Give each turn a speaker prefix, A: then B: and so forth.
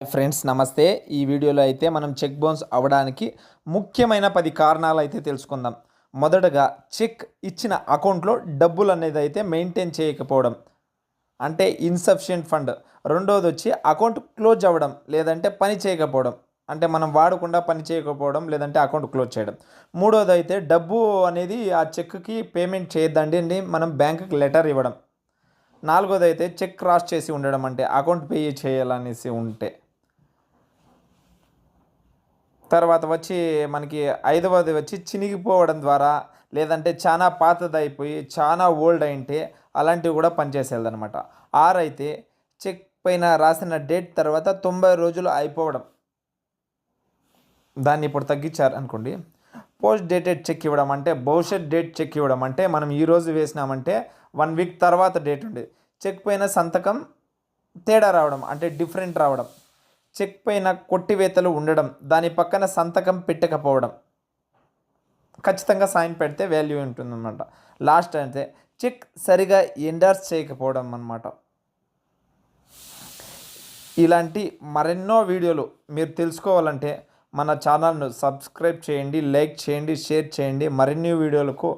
A: Friends నమస్తే. ఈ వీడియోలో అయితే మనం చెక్ బౌన్స్ అవ్వడానికి ముఖ్యమైన పది కారణాలు అయితే తెలుసుకుందాం. మొదటగా చెక్ ఇచ్చిన అకౌంట్లో డబ్బులు అనేది అయితే మెయింటైన్ చేయకపోవడం అంటే ఇన్సఫిషియంట్ ఫండ్. రెండోది వచ్చి అకౌంట్ క్లోజ్ అవ్వడం లేదంటే పని చేయకపోవడం అంటే మనం వాడకుండా పని చేయకపోవడం లేదంటే అకౌంట్ క్లోజ్ చేయడం. మూడోది అయితే డబ్బు అనేది ఆ చెక్కి పేమెంట్ చేయొద్దండి మనం బ్యాంకుకి లెటర్ ఇవ్వడం. నాలుగోది అయితే చెక్ క్రాస్ చేసి ఉండడం అంటే అకౌంట్ పే చేయాలనేసి ఉంటే. తర్వాత వచ్చి మనకి ఐదవది వచ్చి చినిగిపోవడం ద్వారా లేదంటే చాలా పాతది అయిపోయి చాలా ఓల్డ్ అయింటే అలాంటివి కూడా పనిచేసేదనమాట ఆర్ అయితే చెక్ పైన రాసిన డేట్ తర్వాత తొంభై రోజులు అయిపోవడం. దాన్ని ఇప్పుడు తగ్గించారు అనుకోండి. పోస్ట్ డేటెడ్ చెక్ ఇవ్వడం అంటే భవిష్యత్ డేట్ చెక్ ఇవ్వడం అంటే మనం ఈరోజు వేసినామంటే వన్ వీక్ తర్వాత డేట్ ఉండేది. చెక్ పైన సంతకం తేడా రావడం అంటే డిఫరెంట్ రావడం. చెక్ పైన కొట్టివేతలు ఉండడం దాని పక్కన సంతకం పెట్టకపోవడం. ఖచ్చితంగా సైన్ పెడితే వాల్యూ ఉంటుందన్నమాట. లాస్ట్ అయితే చెక్ సరిగా ఎండార్స్ చేయకపోవడం అన్నమాట. ఇలాంటి మరెన్నో వీడియోలు మీరు తెలుసుకోవాలంటే మన ఛానల్ను సబ్స్క్రైబ్ చేయండి లైక్ చేయండి షేర్ చేయండి. మరిన్ని వీడియోలకు